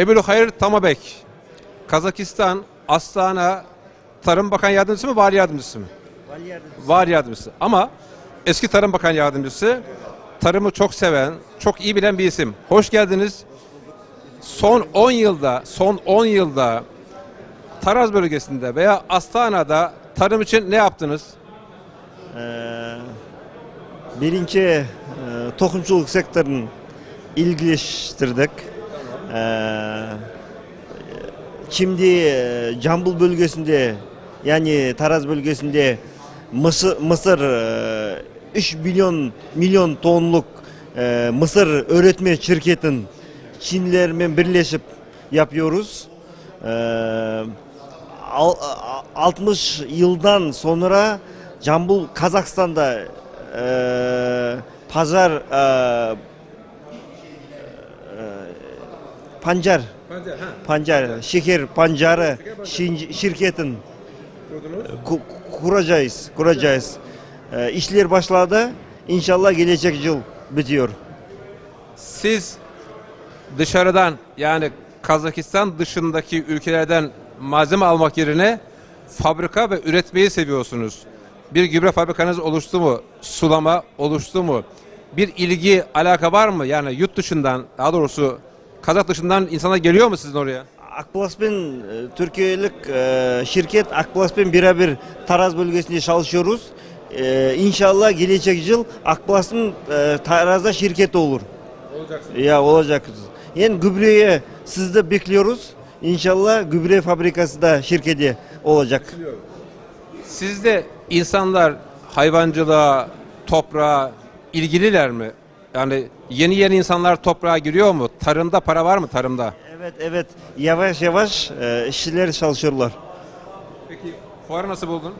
Ebru Hayır Tamabek, Kazakistan, Astana, Tarım Bakan Yardımcısı mı, Vali Yardımcısı mı? Vali Yardımcısı. Ama eski Tarım Bakan Yardımcısı, tarımı çok seven, çok iyi bilen bir isim. Hoş geldiniz. Son 10 yılda, son 10 yılda Taraz bölgesinde veya Astana'da tarım için ne yaptınız? Ee, birinci e, tohumculuk sektörünü ilgileştirdik. Ee, şimdi e, Cambul bölgesinde yani Taraz bölgesinde Mısır, Mısır e, 3 milyon milyon tonluk e, mısır öğretme şirketin Çinlilerle birleşip yapıyoruz. Ee, al- a- 60 yıldan sonra Cambul Kazakistan'da e, pazar e, e, pancar pancar şeker pancarı şin- şirketin ku- kuracağız kuracağız. E, işler başladı. İnşallah gelecek yıl bitiyor. Siz dışarıdan yani Kazakistan dışındaki ülkelerden malzeme almak yerine fabrika ve üretmeyi seviyorsunuz. Bir gübre fabrikanız oluştu mu? Sulama oluştu mu? Bir ilgi, alaka var mı? Yani yurt dışından, daha doğrusu Kazak dışından insana geliyor mu sizin oraya? Akplaspen e, Türkiye'lik e, şirket Akplaspen birebir Taraz bölgesinde çalışıyoruz. E, İnşallah gelecek yıl Akplaspen e, Taraz'da şirket olur. Ya olacak. Yani gübreye siz de bekliyoruz. İnşallah gübre fabrikası da şirketi olacak. Sizde insanlar hayvancılığa, toprağa ilgililer mi? Yani yeni yeni insanlar toprağa giriyor mu? Tarımda para var mı tarımda? Evet evet yavaş yavaş e, işçiler çalışıyorlar. Peki fuarı nasıl buldun?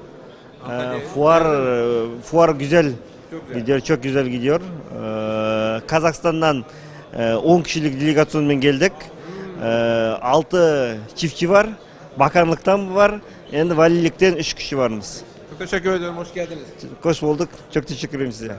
E, fuar e, fuar güzel Çok güzel. gidiyor çok güzel gidiyor. E, Kazakistan'dan e, 10 kişilik delegasyonla geldik. E, 6 çiftçi var. Bakanlıktan var. Yani valilikten 3 kişi varız. Çok teşekkür ediyorum. Hoş geldiniz. Hoş bulduk. Çok teşekkür ederim size.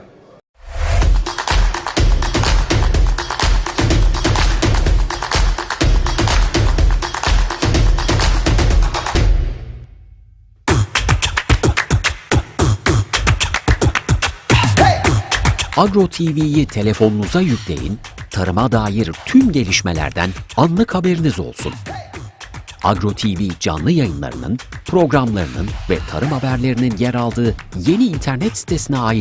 Agro TV'yi telefonunuza yükleyin, tarıma dair tüm gelişmelerden anlık haberiniz olsun. Agro TV canlı yayınlarının, programlarının ve tarım haberlerinin yer aldığı yeni internet sitesine ait